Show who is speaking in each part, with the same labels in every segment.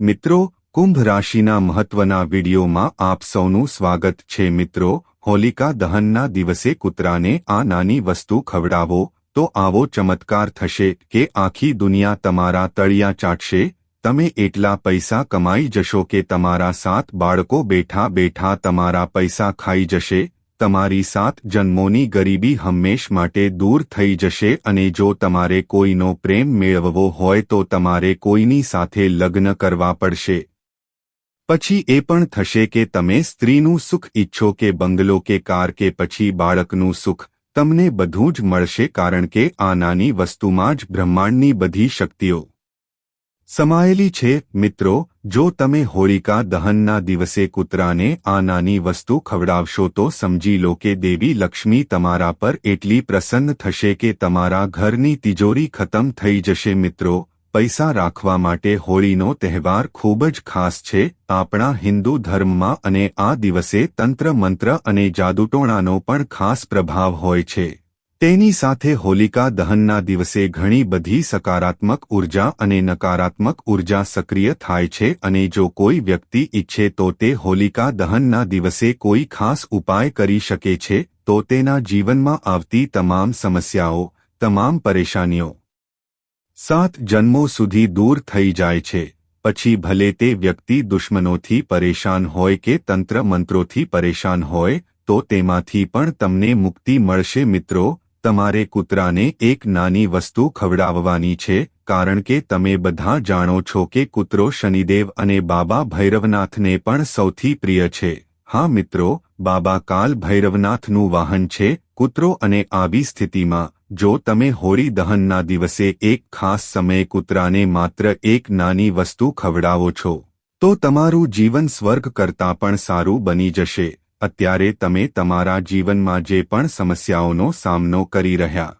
Speaker 1: મિત્રો, કુંભ રાશિના મહત્વના વિડીયોમાં આપ સૌનું સ્વાગત છે. મિત્રો, હોલિકા દહનના દિવસે કૂતરાને આ નાની વસ્તુ ખવડાવો, તો આવો ચમત્કાર થશે કે આખી દુનિયા તમારા તળિયા ચાટશે. તમે એટલા પૈસા કમાઈ જશો કે તમારા સાત બાળકો બેઠા બેઠા તમારા પૈસા ખાઈ જશે. તમારી સાત જન્મોની ગરીબી હંમેશ માટે દૂર થઈ જશે અને જો તમારે કોઈનો પ્રેમ મેળવવો હોય તો તમારે કોઈની સાથે લગ્ન કરવા પડશે. પછી એ પણ થશે કે તમે સ્ત્રીનું સુખ ઈચ્છો કે બંગલો કે કાર કે પછી બાળકનું સુખ, તમને બધું જ મળશે કારણ કે આ નાની વસ્તુમાં જ બ્રહ્માંડની બધી શક્તિઓ. સમાયેલી છે, મિત્રો જો તમે હોળિકા દહનના દિવસે કૂતરાને આ નાની વસ્તુ ખવડાવશો તો સમજી લો કે દેવી લક્ષ્મી તમારા પર એટલી પ્રસન્ન થશે કે તમારા ઘરની તિજોરી ખતમ થઈ જશે. મિત્રો, પૈસા રાખવા માટે હોળીનો તહેવાર ખૂબ જ ખાસ છે. આપણા હિન્દુ ધર્મમાં અને આ દિવસે તંત્ર મંત્ર અને જાદુટોણાનો પણ ખાસ પ્રભાવ હોય છે. તેની સાથે હોલિકા દહનના દિવસે ઘણી બધી સકારાત્મક ઊર્જા અને નકારાત્મક ઊર્જા સક્રિય થાય છે અને જો કોઈ વ્યક્તિ ઈચ્છે તો તે હોલિકા દહનના દિવસે કોઈ ખાસ ઉપાય કરી શકે છે, તો તેના જીવનમાં આવતી તમામ સમસ્યાઓ, તમામ પરેશાનીઓ સાત જન્મો સુધી દૂર થઈ જાય છે. પછી ભલે તે વ્યક્તિ દુશ્મનોથી પરેશાન હોય કે તંત્ર મંત્રોથી પરેશાન હોય, તો તેમાંથી પણ તમને મુક્તિ મળશે મિત્રો. તમારે કૂતરાને એક નાની વસ્તુ ખવડાવવાની છે, કારણ કે તમે બધા જાણો છો કે કૂતરો શનિદેવ અને બાબા ભૈરવનાથને પણ સૌથી પ્રિય છે. હા મિત્રો, બાબા કાલ ભૈરવનાથનું વાહન છે, કૂતરો અને આવી સ્થિતિમાં, જો તમે હોળી દહનના દિવસે એક ખાસ સમયે કૂતરાને માત્ર એક નાની વસ્તુ ખવડાવો છો, તો તમારું જીવન સ્વર્ગ કરતાં પણ સારું બની જશે. અત્યારે તમે તમારા જીવનમાં જે પણ સમસ્યાઓનો સામનો કરી રહ્યા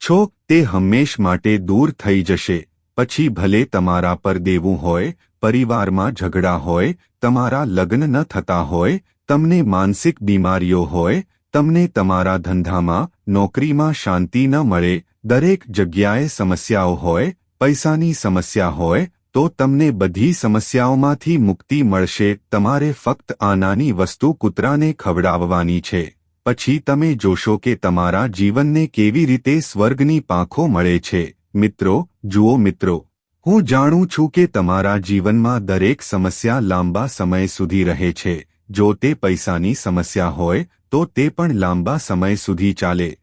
Speaker 1: છો તે હંમેશ માટે દૂર થઈ જશે. પછી ભલે તમારા પર દેવું હોય, પરિવારમાં ઝઘડા હોય, તમારા લગ્ન ન થતા હોય, તમને માનસિક બીમારીઓ હોય, તમને તમારા ધંધામાં, નોકરીમાં શાંતિ ન મળે, દરેક જગ્યાએ સમસ્યાઓ હોય, પૈસાની સમસ્યા હોય તો તમને બધી સમસ્યાઓમાંથી મુક્તિ મળશે, તમારે ફક્ત આ નાની વસ્તુ કૂતરાને ખવડાવવાની છે. પછી તમે જોશો કે તમારા જીવનને કેવી રીતે સ્વર્ગની પાંખો મળે છે. મિત્રો, જુઓ મિત્રો, હું જાણું છું કે તમારા જીવનમાં દરેક સમસ્યા લાંબા સમય સુધી રહે છે. જો તે પૈસાની સમસ્યા હોય, તો તે પણ લાંબા સમય સુધી ચાલે.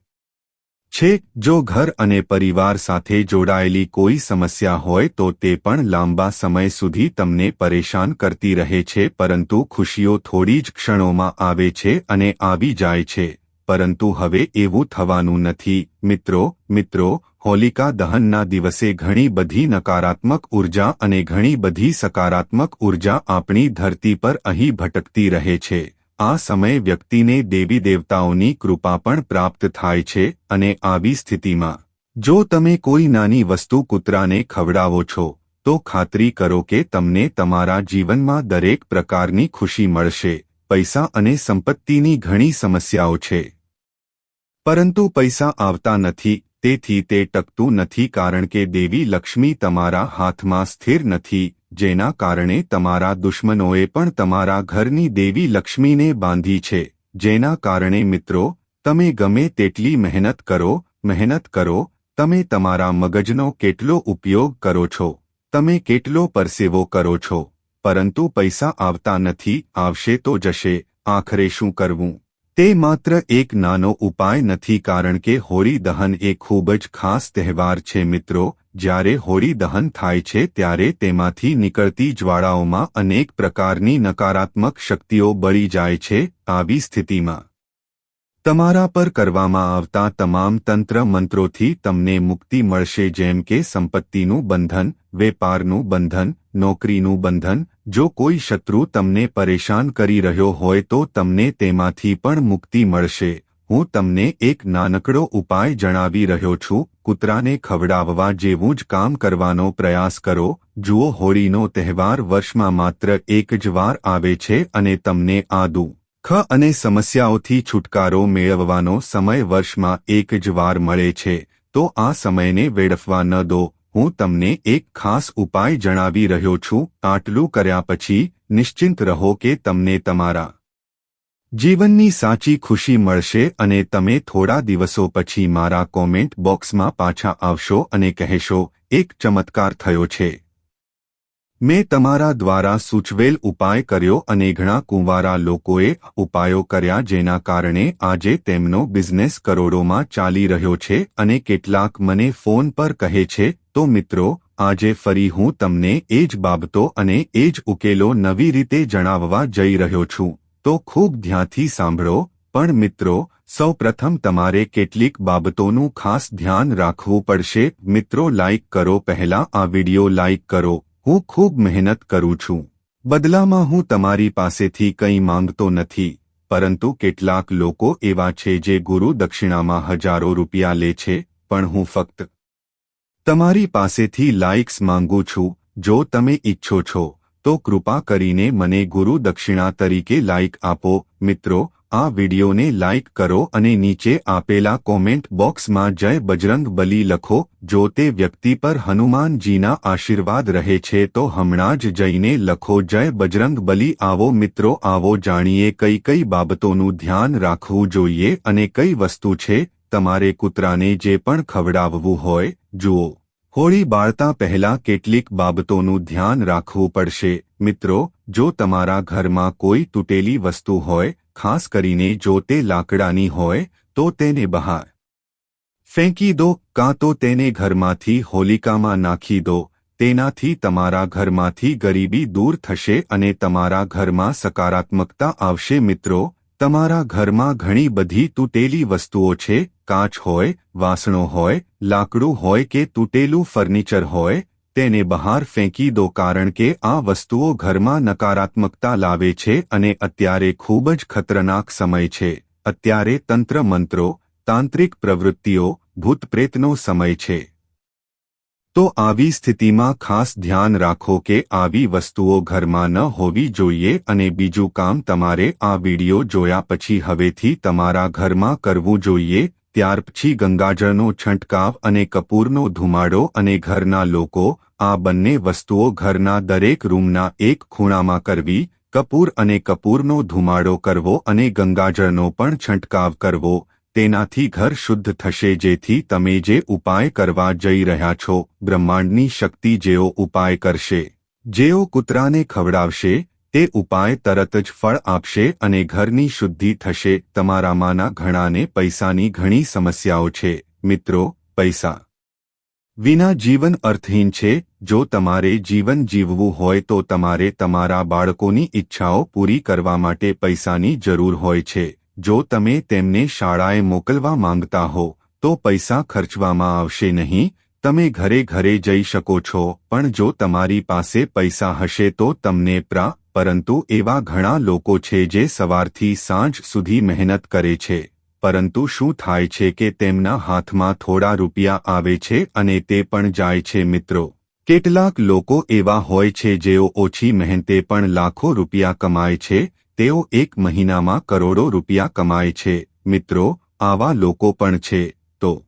Speaker 1: છે, જો ઘર અને પરિવાર સાથે જોડાયેલી કોઈ સમસ્યા હોય તો તે પણ લાંબા સમય સુધી તમને પરેશાન કરતી રહે છે, પરંતુ ખુશીઓ થોડી જ ક્ષણોમાં આવે છે અને આવી જાય છે. પરંતુ હવે એવું થવાનું નથી. મિત્રો મિત્રો, હોલિકા દહનના દિવસે ઘણી બધી નકારાત્મક ઊર્જા અને ઘણી બધી સકારાત્મક ઊર્જા આપણી ધરતી પર અહીં ભટકતી રહે છે. આ સમયે વ્યક્તિને દેવી દેવતાઓની કૃપા પણ પ્રાપ્ત થાય છે અને આવી સ્થિતિમાં, જો તમે કોઈ નાની વસ્તુ કૂતરાને ખવડાવો છો, તો ખાતરી કરો કે તમને તમારા જીવનમાં દરેક પ્રકારની ખુશી મળશે, પૈસા અને સંપત્તિની ઘણી સમસ્યાઓ છે. પરંતુ પૈસા આવતા નથી, તેથી તે ટકતું નથી કારણ કે દેવી લક્ષ્મી તમારા હાથમાં સ્થિર નથી જેના કારણે તમારા દુશ્મનોએ પણ તમારા ઘરની દેવી લક્ષ્મીને બાંધી છે. જેના કારણે મિત્રો, તમે ગમે તેટલી મહેનત કરો મહેનત કરો, તમે તમારા મગજનો કેટલો ઉપયોગ કરો છો, તમે કેટલો પરસેવો કરો છો, પરંતુ પૈસા આવતા નથી, આવશે તો જશે, આખરે શું કરવું? તે માત્ર એક નાનો ઉપાય નથી કારણ કે હોળી દહન એ ખૂબ જ ખાસ તહેવાર છે મિત્રો જ્યારે હોળી દહન થાય છે ત્યારે તેમાંથી નીકળતી જ્વાળાઓમાં અનેક પ્રકારની નકારાત્મક શક્તિઓ બળી જાય છે આવી સ્થિતિમાં. તમારા પર કરવામાં આવતા તમામ તંત્ર મંત્રોથી તમને મુક્તિ મળશે જેમ કે સંપત્તિનું બંધન, વેપારનું બંધન, નોકરીનું બંધન. જો કોઈ શત્રુ તમને પરેશાન કરી રહ્યો હોય તો તમને તેમાંથી પણ મુક્તિ મળશે. હું તમને એક નાનકડો ઉપાય જણાવી રહ્યો છું. કૂતરાને ખવડાવવા જેવું જ કામ કરવાનો પ્રયાસ કરો. જુઓ, હોળીનો તહેવાર વર્ષમાં માત્ર એક જ વાર આવે છે અને તમને આદુ, ખ અને સમસ્યાઓથી છુટકારો મેળવવાનો સમય વર્ષમાં એક જ વાર મળે છે. તો આ સમયને વેડફવા ન દો. હું તમને એક ખાસ ઉપાય જણાવી રહ્યો છું. આટલું કર્યા પછી નિશ્ચિંત રહો કે તમને તમારા જીવનની સાચી ખુશી મળશે અને તમે થોડા દિવસો પછી મારા કોમેન્ટ બોક્સમાં પાછા આવશો અને કહેશો, એક ચમત્કાર થયો છે. મેં તમારા દ્વારા સૂચવેલ ઉપાય કર્યો અને ઘણા કુંવારા લોકોએ ઉપાયો કર્યા જેના કારણે આજે તેમનો બિઝનેસ કરોડોમાં ચાલી રહ્યો છે અને કેટલાક મને ફોન પર કહે છે, તો મિત્રો, આજે ફરી હું તમને એ જ બાબતો અને એ જ ઉકેલો નવી રીતે જણાવવા જઈ રહ્યો છું. તો ખૂબ ધ્યાનથી સાંભળો, પણ મિત્રો, સૌપ્રથમ તમારે કેટલીક બાબતોનું ખાસ ધ્યાન રાખવું પડશે. મિત્રો લાઇક કરો પહેલા, આ વિડિયો લાઇક કરો. હું ખૂબ મહેનત કરું છું. બદલામાં હું તમારી પાસેથી કંઈ માંગતો નથી, પરંતુ કેટલાક લોકો એવા છે જે ગુરુ દક્ષિણામાં હજારો રૂપિયા લે છે, પણ હું ફક્ત તમારી પાસેથી લાઇક્સ માંગુ છું. જો તમે ઈચ્છો છો તો કૃપા કરીને મને ગુરુ દક્ષિણા તરીકે લાઇક આપો. મિત્રો, આ વિડિયોને લાઇક કરો અને નીચે આપેલા કોમેન્ટ બોક્સમાં જય બજરંગ બલી લખો. જો તે વ્યક્તિ પર હનુમાનજીના આશીર્વાદ રહે છે તો હમણાં જ જઈને લખો જય બજરંગ બલી. આવો મિત્રો, આવો જાણીએ કઈ કઈ બાબતોનું ધ્યાન રાખવું જોઈએ અને કઈ વસ્તુ છે તમારે કૂતરાને જે પણ ખવડાવવું હોય. જુઓ. હોળી બાળતા પહેલા કેટલીક બાબતોનું ધ્યાન રાખવું પડશે. મિત્રો, જો તમારા ઘરમાં કોઈ તૂટેલી વસ્તુ હોય, ખાસ કરીને જો તે લાકડાની હોય, તો તેને બહાર ફેંકી દો, કાં તો તેને ઘરમાંથી હોલિકામાં નાખી દો. તેનાથી તમારા ઘરમાંથી ગરીબી દૂર થશે અને તમારા ઘરમાં સકારાત્મકતા આવશે. મિત્રો, તમારા ઘરમાં ઘણી બધી તૂટેલી વસ્તુઓ છે કાચ હોય, વાસણો હોય, લાકડું હોય કે તૂટેલું ફર્નિચર હોય, તેને બહાર ફેંકી દો કારણ કે આ વસ્તુઓ ઘરમાં નકારાત્મકતા લાવે છે અને અત્યારે ખૂબ જ ખતરનાક સમય છે. અત્યારે તંત્ર મંત્રો, તાંત્રિક પ્રવૃત્તિઓ ભૂતપ્રેતનો સમય છે. તો આવી સ્થિતિમાં ખાસ ધ્યાન રાખો કે આવી વસ્તુઓ ઘરમાં ન હોવી જોઈએ અને બીજું કામ તમારે આ વિડિયો જોયા પછી હવેથી તમારા ઘરમાં કરવું જોઈએ ત્યાર પછી ગંગાજળનો છંટકાવ અને કપૂરનો ધુમાડો અને ઘરના લોકો, આ બંને વસ્તુઓ ઘરના દરેક રૂમના એક ખૂણામાં કરવી, કપૂર અને કપૂરનો ધુમાડો કરવો અને ગંગાજળનો પણ છંટકાવ કરવો, તેનાથી ઘર શુદ્ધ થશે જેથી તમે જે ઉપાય કરવા જઈ રહ્યા છો, બ્રહ્માંડની શક્તિ જેઓ ઉપાય કરશે. જેઓ કૂતરાને ખવડાવશે તે ઉપાય તરત જ ફળ આપશે અને ઘરની શુદ્ધિ થશે. તમારામાંના ઘણાને પૈસાની ઘણી સમસ્યાઓ છે. મિત્રો, પૈસા વિના જીવન અર્થહીન છે. જો તમારે જીવન જીવવું હોય તો તમારે તમારા બાળકોની ઈચ્છાઓ પૂરી કરવા માટે પૈસાની જરૂર હોય છે. જો તમે તેમને શાળાએ મોકલવા માંગતા હો, તો પૈસા ખર્ચવામાં આવશે નહીં. તમે ઘરે ઘરે જઈ શકો છો. પણ જો તમારી પાસે પૈસા હશે તો તમને પ્રા પરંતુ એવા ઘણા લોકો છે જે સવારથી સાંજ સુધી મહેનત કરે છે. પરંતુ શું થાય છે કે તેમના હાથમાં થોડા રૂપિયા આવે છે અને તે પણ જાય છે મિત્રો? કેટલાક લોકો એવા હોય છે જેઓ ઓછી મહેનતે પણ લાખો રૂપિયા કમાય છે, તેઓ એક મહિનામાં કરોડો રૂપિયા કમાય છે, મિત્રો, આવા લોકો પણ છે, તો.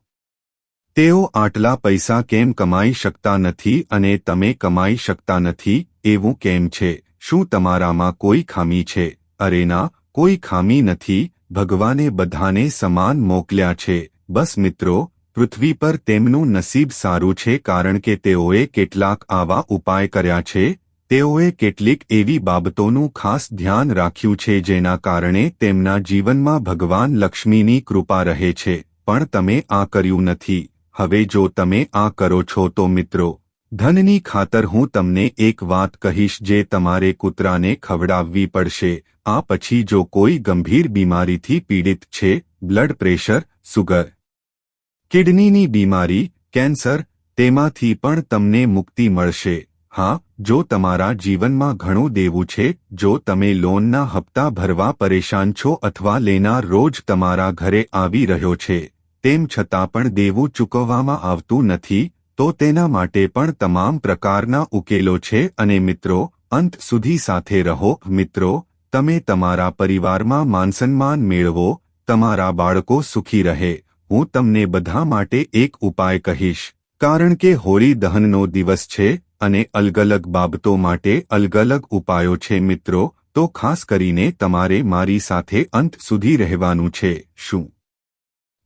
Speaker 1: તેઓ આટલા પૈસા કેમ કમાઈ શકતા નથી અને તમે કમાઈ શકતા નથી, એવું કેમ છે? શું તમારામાં કોઈ ખામી છે? અરેના કોઈ ખામી નથી. ભગવાને બધાને સમાન મોકલ્યા છે. બસ મિત્રો, પૃથ્વી પર તેમનું નસીબ સારું છે કારણ કે તેઓએ કેટલાક આવા ઉપાય કર્યા છે. તેઓએ કેટલીક એવી બાબતોનું ખાસ ધ્યાન રાખ્યું છે જેના કારણે તેમના જીવનમાં ભગવાન લક્ષ્મીની કૃપા રહે છે. પણ તમે આ કર્યું નથી. હવે જો તમે આ કરો છો તો મિત્રો ધનની ખાતર હું તમને એક વાત કહીશ જે તમારે કૂતરાને ખવડાવવી પડશે. આ પછી જો કોઈ ગંભીર બીમારીથી પીડિત છે, બ્લડ પ્રેશર, સુગર, કિડનીની બીમારી, કેન્સર, તેમાંથી પણ તમને મુક્તિ મળશે. હા, જો તમારા જીવનમાં ઘણું દેવું છે, જો તમે લોનના હપ્તા ભરવા પરેશાન છો અથવા લેનાર રોજ તમારા ઘરે આવી રહ્યો છે, તેમ છતાં પણ દેવું ચૂકવવામાં આવતું નથી તો તેના માટે પણ તમામ પ્રકારના ઉકેલો છે અને મિત્રો, અંત સુધી સાથે રહો. મિત્રો, તમે તમારા પરિવારમાં માનસન્માન મેળવો, તમારા બાળકો સુખી રહે. હું તમને બધા માટે એક ઉપાય કહીશ. કારણ કે હોળી દહનનો દિવસ છે અને અલગ અલગ બાબતો માટે અલગ અલગ ઉપાયો છે. મિત્રો, તો ખાસ કરીને તમારે મારી સાથે અંત સુધી રહેવાનું છે. શું?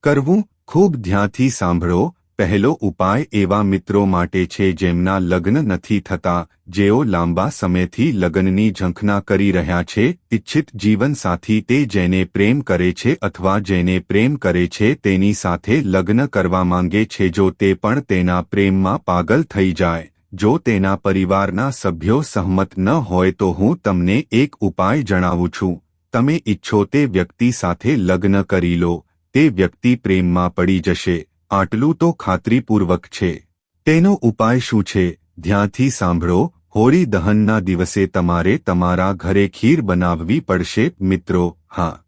Speaker 1: કરવું? ખૂબ ધ્યાનથી સાંભળો. પહેલો ઉપાય એવા મિત્રો માટે છે જેમના લગ્ન નથી થતા, જેઓ લાંબા સમયથી લગ્નની ઝંખના કરી રહ્યા છે ઇચ્છિત જીવનસાથી તે જેને પ્રેમ કરે છે અથવા જેને પ્રેમ કરે છે તેની સાથે લગ્ન કરવા માંગે છે જો તે પણ તેના પ્રેમમાં પાગલ થઈ જાય. જો તેના પરિવારના સભ્યો સહમત ન હોય તો હું તમને એક ઉપાય જણાવું છું. તમે ઇચ્છો તે વ્યક્તિ સાથે લગ્ન કરી લો. તે વ્યક્તિ પ્રેમમાં પડી જશે. આટલું તો ખાતરીપૂર્વક છે. તેનો ઉપાય શું છે? ધ્યાનથી સાંભળો, હોળી દહનના દિવસે તમારે તમારા ઘરે ખીર બનાવવી પડશે, મિત્રો, હા.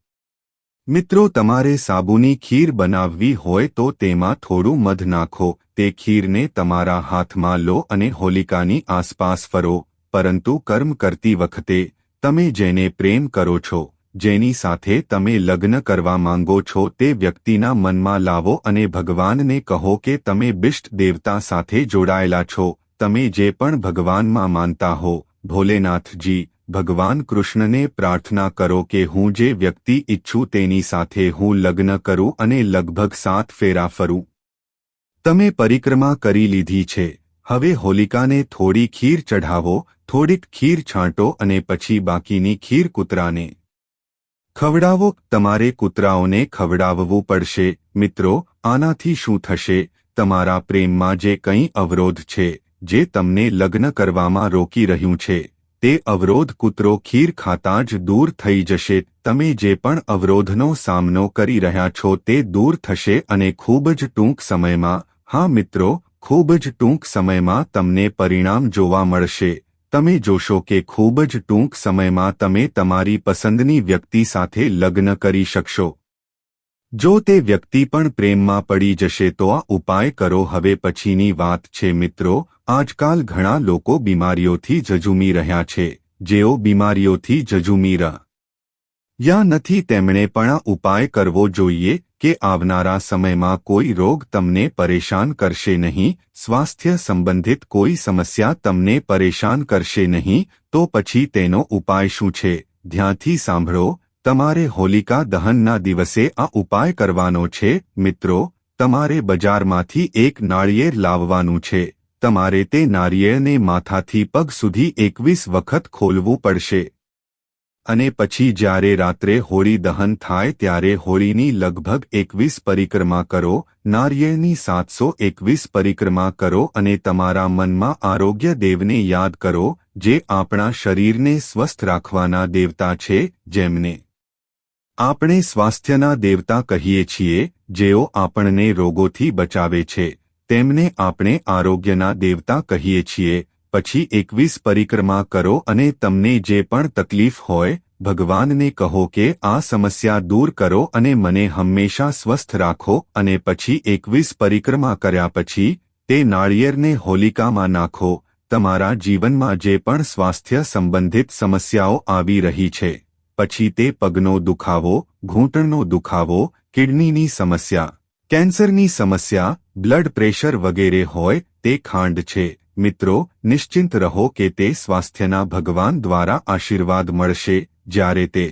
Speaker 1: મિત્રો, તમારે સાબુની ખીર બનાવવી હોય તો તેમાં થોડું મધ નાખો, તે ખીરને તમારા હાથમાં લો અને હોલિકાની આસપાસ ફરો, પરંતુ કર્મ કરતી વખતે, તમે જેને પ્રેમ કરો છો જેની સાથે તમે લગ્ન કરવા માંગો છો તે વ્યક્તિના મનમાં લાવો અને ભગવાનને કહો કે તમે બિષ્ટ દેવતા સાથે જોડાયેલા છો, તમે જે પણ ભગવાનમાં માનતા હો, ભોલેનાથજી, ભગવાન કૃષ્ણને પ્રાર્થના કરો કે હું જે વ્યક્તિ ઈચ્છું તેની સાથે હું લગ્ન કરું અને લગભગ સાત ફેરા ફરું. તમે પરિક્રમા કરી લીધી છે. હવે હોલિકાને થોડી ખીર ચઢાવો, થોડીક ખીર છાંટો અને પછી બાકીની ખીર કૂતરાને ખવડાવો, તમારે કૂતરાઓને ખવડાવવું પડશે. મિત્રો, આનાથી શું થશે? તમારા પ્રેમમાં જે કંઈ અવરોધ છે, જે તમને લગ્ન કરવામાં રોકી રહ્યું છે, તે અવરોધ કૂતરો ખીર ખાતા જ દૂર થઈ જશે. તમે જે પણ અવરોધનો સામનો કરી રહ્યા છો તે દૂર થશે અને ખૂબ જ ટૂંક સમયમાં, હા મિત્રો, ખૂબ જ ટૂંક સમયમાં તમને પરિણામ જોવા મળશે. તમે જોશો કે ખૂબ જ ટૂંક સમયમાં તમે તમારી પસંદની વ્યક્તિ સાથે લગ્ન કરી શકશો. જો તે વ્યક્તિ પણ પ્રેમમાં પડી જશે તો આ ઉપાય કરો. હવે પછીની વાત છે, મિત્રો, આજકાલ ઘણા લોકો બીમારીઓથી ઝઝૂમી રહ્યા છે, જેઓ બીમારીઓથી ઝઝૂમી રહ્યા નથી. તેમણે પણ આ ઉપાય કરવો જોઈએ. કે આવનારા સમયમાં કોઈ રોગ તમને પરેશાન કરશે નહીં, સ્વાસ્થ્ય સંબંધિત કોઈ સમસ્યા તમને પરેશાન કરશે નહીં, તો પછી તેનો ઉપાય શું છે? ધ્યાનથી સાંભળો, તમારે હોલિકા દહનના દિવસે આ ઉપાય કરવાનો છે. મિત્રો, તમારે બજારમાંથી એક નાળિયેર લાવવાનું છે. તમારે તે નાળિયેરને માથાથી પગ સુધી એકવીસ વખત ખોલવું પડશે. અને પછી જ્યારે રાત્રે હોળી દહન થાય ત્યારે હોળીની લગભગ એકવીસ પરિક્રમા કરો, નારિયેળની સાતસો એકવીસ પરિક્રમા કરો અને તમારા મનમાં આરોગ્ય દેવને યાદ કરો, જે આપણા શરીરને સ્વસ્થ રાખવાના દેવતા છે, જેમને આપણે સ્વાસ્થ્યના દેવતા કહીએ છીએ, જેઓ આપણને રોગોથી બચાવે છે, તેમને આપણે આરોગ્યના દેવતા કહીએ છીએ પછી એકવીસ પરિક્રમા કરો અને તમને જે પણ તકલીફ હોય, ભગવાનને કહો કે આ સમસ્યા દૂર કરો અને મને હંમેશા સ્વસ્થ રાખો અને પછી એકવીસ પરિક્રમા કર્યા પછી, તે નાળિયેરને હોલિકામાં નાખો, તમારા જીવનમાં જે પણ સ્વાસ્થ્ય સંબંધિત સમસ્યાઓ આવી રહી છે, પછી તે પગનો દુખાવો, ઘૂંટણનો દુખાવો, કિડનીની સમસ્યા, કેન્સરની સમસ્યા, બ્લડ પ્રેશર વગેરે હોય, તે ખાંડ છે. મિત્રો, નિશ્ચિંત રહો કે તે સ્વાસ્થ્યના ભગવાન દ્વારા આશીર્વાદ મળશે, જ્યારે તે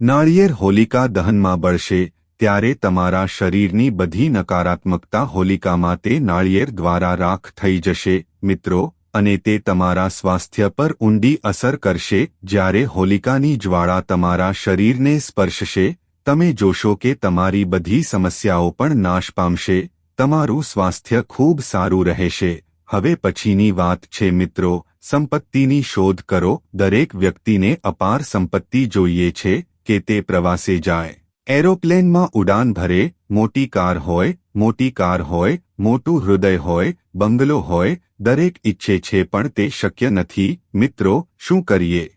Speaker 1: નાળિયેર હોલિકા દહનમાં બળશે, ત્યારે તમારા શરીરની બધી નકારાત્મકતા હોલિકામાં તે નાળિયેર દ્વારા રાખ થઈ જશે, મિત્રો, અને તે તમારા સ્વાસ્થ્ય પર ઊંડી અસર કરશે, જ્યારે હોલિકાની જ્વાળા તમારા શરીરને સ્પર્શશે, તમે જોશો કે તમારી બધી સમસ્યાઓ પણ નાશ પામશે, તમારું સ્વાસ્થ્ય ખૂબ સારું રહેશે. હવે પછીની વાત છે મિત્રો, સંપત્તિની શોધ કરો, દરેક વ્યક્તિને અપાર સંપત્તિ જોઈએ છે, કે તે પ્રવાસે જાય. એરોપ્લેનમાં ઉડાન ભરે, મોટી કાર હોય, મોટી કાર હોય, મોટું હૃદય હોય, બંગલો હોય, દરેક ઈચ્છે છે પણ તે શક્ય નથી, મિત્રો, શું કરીએ?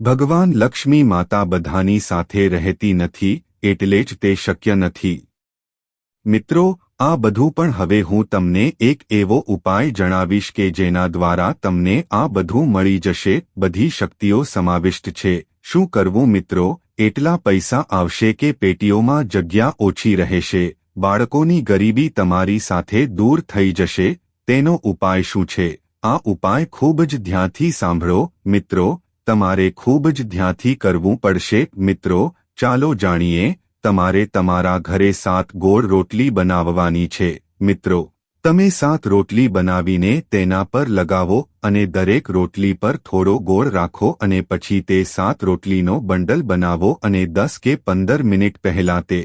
Speaker 1: ભગવાન લક્ષ્મી માતા બધાની સાથે રહેતી નથી, એટલે જ તે શક્ય નથી. મિત્રો, આ બધું પણ હવે હું તમને એક એવો ઉપાય જણાવીશ કે જેના દ્વારા તમને આ બધું મળી જશે, બધી શક્તિઓ સમાવિષ્ટ છે. શું કરવું મિત્રો? એટલા પૈસા આવશે કે પેટીઓમાં જગ્યા ઓછી રહેશે. બાળકોની ગરીબી તમારી સાથે દૂર થઈ જશે. તેનો ઉપાય શું છે? આ ઉપાય ખૂબ જ ધ્યાનથી સાંભળો. મિત્રો, તમારે ખૂબ જ ધ્યાનથી કરવું પડશે. મિત્રો, ચાલો જાણીએ તમારે તમારા ઘરે સાત ગોળ રોટલી બનાવવાની છે. મિત્રો, તમે સાત રોટલી બનાવીને તેના પર લગાવો અને દરેક રોટલી પર થોડો ગોળ રાખો અને પછી તે સાત રોટલીનો બંડલ બનાવો અને દસ કે પંદર મિનિટ પહેલા તે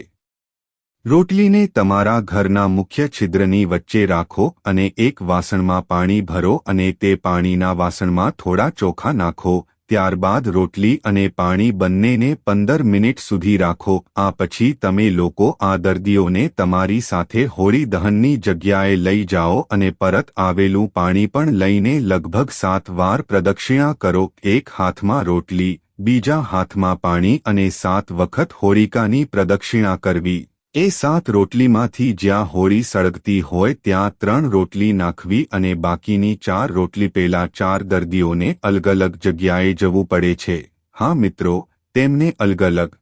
Speaker 1: રોટલીને તમારા ઘરના મુખ્ય છિદ્રની વચ્ચે રાખો અને એક વાસણમાં પાણી ભરો અને તે પાણીના વાસણમાં થોડા ચોખા નાખો. ત્યારબાદ રોટલી અને પાણી બંનેને પંદર મિનિટ સુધી રાખો, આ પછી તમે લોકો આ દર્દીઓને તમારી સાથે હોળી દહનની જગ્યાએ લઈ જાઓ અને પરત આવેલું પાણી પણ લઈને લગભગ સાત વાર પ્રદક્ષિણા કરો, એક હાથમાં રોટલી, બીજા હાથમાં પાણી અને સાત વખત હોળિકાની પ્રદક્ષિણા કરવી. એ સાત રોટલીમાંથી જ્યાં હોળી સળગતી હોય ત્યાં ત્રણ રોટલી નાખવી અને બાકીની ચાર રોટલી પેલા ચાર દર્દીઓને અલગ અલગ જગ્યાએ જવું પડે છે. હા મિત્રો, તેમને અલગ અલગ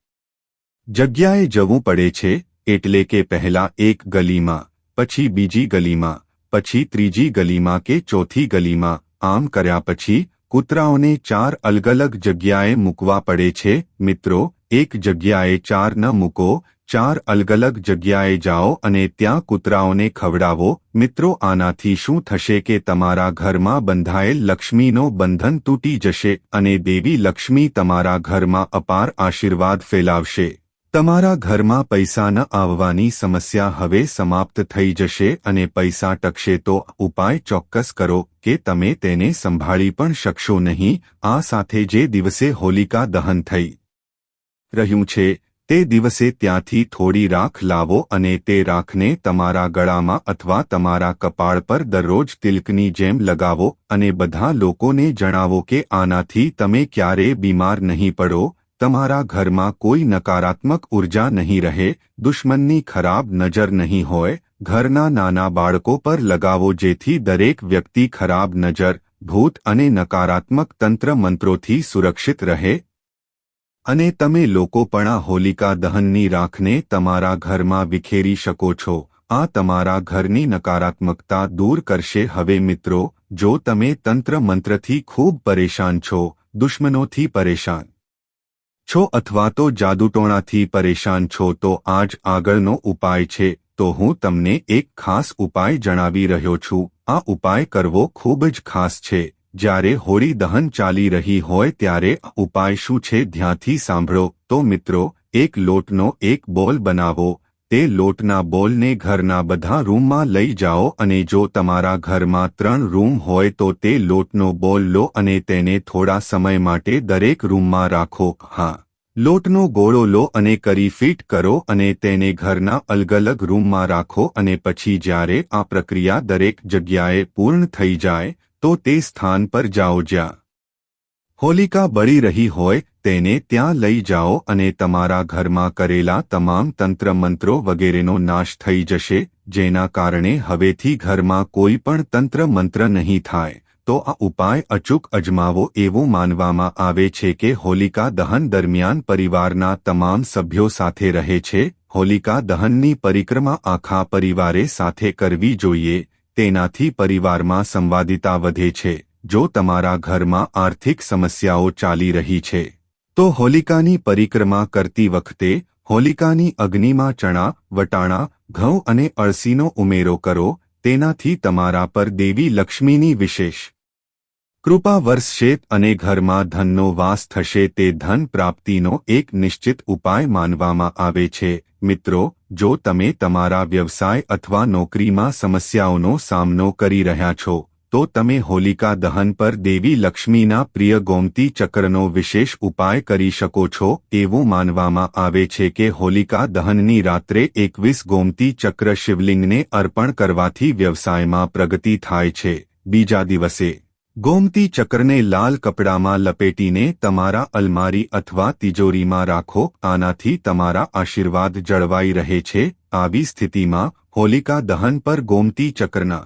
Speaker 1: જગ્યાએ જવું પડે છે, એટલે કે પહેલા એક ગલીમાં, પછી બીજી ગલીમાં, પછી ત્રીજી ગલીમાં કે ચોથી ગલીમાં, આમ કર્યા પછી કૂતરાઓને ચાર અલગ અલગ જગ્યાએ મૂકવા પડે છે. મિત્રો, એક જગ્યાએ ચાર ન મૂકો ચાર અલગ અલગ જગ્યાએ જાઓ અને ત્યાં કૂતરાઓને ખવડાવો. મિત્રો, આનાથી શું થશે કે તમારા ઘરમાં બંધાયેલ લક્ષ્મીનો બંધન તૂટી જશે અને દેવી લક્ષ્મી તમારા ઘરમાં અપાર આશીર્વાદ ફેલાવશે. તમારા ઘરમાં પૈસા ન આવવાની સમસ્યા હવે સમાપ્ત થઈ જશે અને પૈસા ટકશે તો ઉપાય ચોક્કસ કરો કે તમે તેને સંભાળી પણ શકશો નહીં. આ સાથે જે દિવસે હોલિકા દહન થઈ રહ્યું છે તે દિવસે ત્યાંથી થોડી રાખ લાવો અને તે રાખને તમારા ગળામાં અથવા તમારા કપાળ પર દરરોજ તિલકની જેમ લગાવો અને બધા લોકોને જણાવો કે આનાથી તમે ક્યારે બીમાર નહીં પડો, તમારા ઘરમાં કોઈ નકારાત્મક ઊર્જા નહીં રહે, દુશ્મનની ખરાબ નજર નહીં હોય, ઘરના નાના બાળકો પર લગાવો જેથી દરેક વ્યક્તિ ખરાબ નજર, ભૂત અને નકારાત્મક તંત્ર મંત્રોથી સુરક્ષિત રહે અને તમે લોકો પણ આ હોલિકા દહનની રાખને તમારા ઘરમાં વિખેરી શકો છો. આ તમારા ઘરની નકારાત્મકતા દૂર કરશે. હવે મિત્રો, જો તમે તંત્ર મંત્રથી ખૂબ પરેશાન છો, દુશ્મનોથી પરેશાન છો અથવા તો જાદુટોણાથી પરેશાન છો, તો આજ આગળનો ઉપાય છે. તો હું તમને એક ખાસ ઉપાય જણાવી રહ્યો છું. આ ઉપાય કરવો ખૂબ જ ખાસ છે. જ્યારે હોળી દહન ચાલી રહી હોય ત્યારે ઉપાય શું છે ધ્યાનથી સાંભળો. તો મિત્રો, એક લોટનો એક બોલ બનાવો. તે લોટના બોલને ઘરના બધા રૂમમાં લઈ જાઓ અને જો તમારા ઘરમાં ત્રણ રૂમ હોય તો તે લોટનો બોલ લો અને તેને થોડા સમય માટે દરેક રૂમમાં રાખો. હા. લોટનો ગોળો લો અને કરી ફિટ કરો અને તેને ઘરના અલગ અલગ રૂમમાં રાખો અને પછી જ્યારે આ પ્રક્રિયા દરેક જગ્યાએ પૂર્ણ થઈ જાય તો તે સ્થાન પર જાઓ જ્યાં હોલિકા બળી રહી હોય તેને ત્યાં લઈ જાઓ અને તમારા ઘરમાં કરેલા તમામ તંત્ર મંત્રો વગેરેનો નાશ થઈ જશે, જેના કારણે હવેથી ઘરમાં કોઈ પણ તંત્ર મંત્ર નહીં થાય. તો આ ઉપાય અચૂક અજમાવો એવું માનવામાં આવે છે કે હોલિકા દહન દરમિયાન પરિવારના તમામ સભ્યો સાથે રહે છે. હોલિકા દહનની પરિક્રમા આખા પરિવારે સાથે કરવી જોઈએ. તેનાથી પરિવારમાં સંવાદિતા વધે છે, જો તમારા ઘરમાં આર્થિક સમસ્યાઓ ચાલી રહી છે. તો હોલિકાની પરિક્રમા કરતી વખતે, હોલિકાની અગ્નિમાં ચણા, વટાણા, ઘઉં અને અળસીનો ઉમેરો કરો, તેનાથી તમારા પર દેવી લક્ષ્મીની વિશેષ કૃપા વર્ષશે અને ઘરમાં ધનનો વાસ થશે તે ધન પ્રાપ્તિનો એક નિશ્ચિત ઉપાય માનવામાં આવે છે. મિત્રો જો તમે તમારા વ્યવસાય અથવા નોકરીમાં સમસ્યાઓનો સામનો કરી રહ્યા છો, તો તમે હોલિકા દહન પર દેવી લક્ષ્મીના પ્રિય ગોમતી ચક્રનો વિશેષ ઉપાય કરી શકો છો, એવું માનવામાં આવે છે કે હોલિકા દહનની રાત્રે એકવીસ ગોમતી ચક્ર શિવલિંગને અર્પણ કરવાથી વ્યવસાયમાં પ્રગતિ થાય છે. બીજા દિવસે ગોમતી ચક્રને લાલ કપડામાં લપેટીને તમારા અલમારી અથવા તિજોરીમાં રાખો, આનાથી તમારા આશીર્વાદ જળવાઈ રહે છે. આવી સ્થિતિમાં હોલિકા દહન પર ગોમતી ચક્રના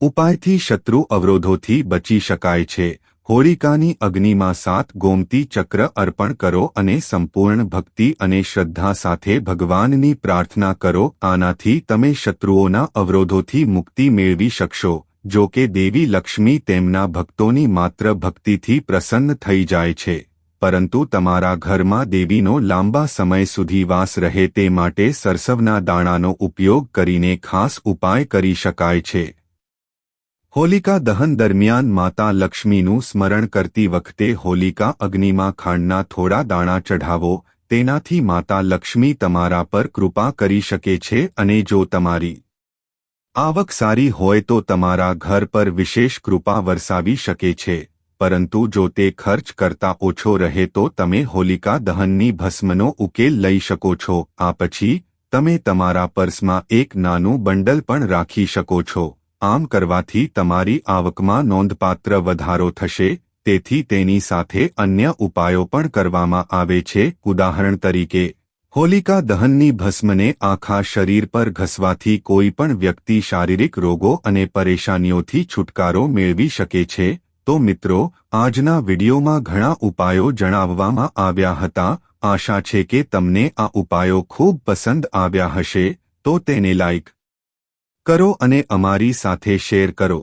Speaker 1: ઉપાયથી શત્રુ અવરોધોથી બચી શકાય છે. હોલિકાની અગ્નિમાં સાત ગોમતી ચક્ર અર્પણ કરો અને સંપૂર્ણ ભક્તિ અને શ્રદ્ધા સાથે ભગવાનની પ્રાર્થના કરો. આનાથી તમે શત્રુઓના અવરોધોથી મુક્તિ મેળવી શકશો. જો કે દેવી લક્ષ્મી તેમના ભક્તોની માત્ર ભક્તિથી પ્રસન્ન થઈ જાય છે, પરંતુ તમારા ઘરમાં દેવીનો લાંબા સમય સુધી વાસ રહે તે માટે સરસવના દાણાનો ઉપયોગ કરીને ખાસ ઉપાય કરી શકાય છે. હોલિકા દહન દરમિયાન માતા લક્ષ્મીનું સ્મરણ કરતી વખતે હોલિકા અગ્નિમાં ખાંડના થોડા દાણા ચઢાવો, તેનાથી માતા લક્ષ્મી તમારા પર કૃપા કરી શકે છે અને જો તમારી આવક સારી હોય તો તમારા ઘર પર વિશેષ કૃપા વરસાવી શકે છે, પરંતુ જો તે ખર્ચ કરતા ઓછો રહે તો તમે હોલિકા દહનની ભસ્મનો ઉકેલ લઈ શકો છો, આ પછી તમે તમારા પર્સમાં એક નાનું બંડલ પણ રાખી શકો છો, આમ કરવાથી તમારી આવકમાં નોંધપાત્ર વધારો થશે, તેથી તેની સાથે અન્ય ઉપાયો પણ કરવામાં આવે છે, ઉદાહરણ તરીકે હોલિકા દહનની ભસ્મને આખા શરીર પર ઘસવાથી કોઈ પણ વ્યક્તિ શારીરિક રોગો અને પરેશાનીઓથી છુટકારો મેળવી શકે છે, તો મિત્રો, આજના વિડીયોમાં ઘણા ઉપાયો જણાવવામાં આવ્યા હતા. આશા છે કે તમને આ ઉપાયો ખૂબ પસંદ આવ્યા હશે, તો તેને લાઇક કરો અને અમારી સાથે શેર કરો.